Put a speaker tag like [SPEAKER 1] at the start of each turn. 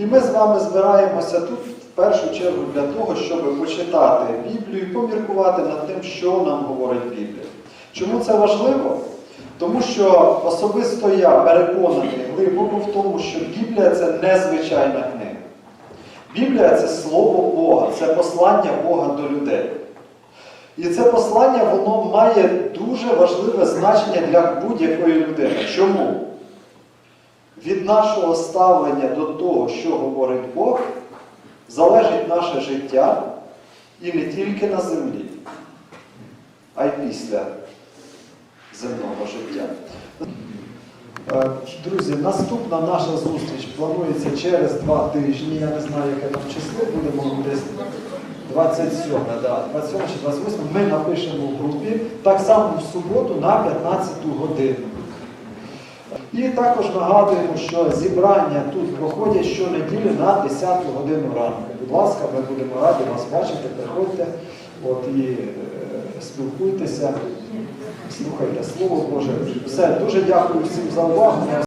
[SPEAKER 1] І ми з вами збираємося тут в першу чергу для того, щоб почитати Біблію і поміркувати над тим, що нам говорить Біблія. Чому це важливо? Тому що особисто я переконаний глибоко в тому, що Біблія це незвичайна книга. Біблія це Слово Бога, це послання Бога до людей. І це послання воно має дуже важливе значення для будь-якої людини. Чому? Від нашого ставлення до того, що говорить Бог, залежить наше життя і не тільки на землі, а й після земного життя. Е, Друзі, наступна наша зустріч планується через два тижні. Я не знаю, яке там число, будемо десь 27, да, 27 чи 28 ми напишемо в групі, так само в суботу на 15 годину. І також нагадуємо, що зібрання тут проходять щонеділі на 10 годину ранку. Будь ласка, ми будемо раді вас бачити, приходьте от, і е, спілкуйтеся, слухайте Слово Боже. Все, дуже дякую всім за увагу.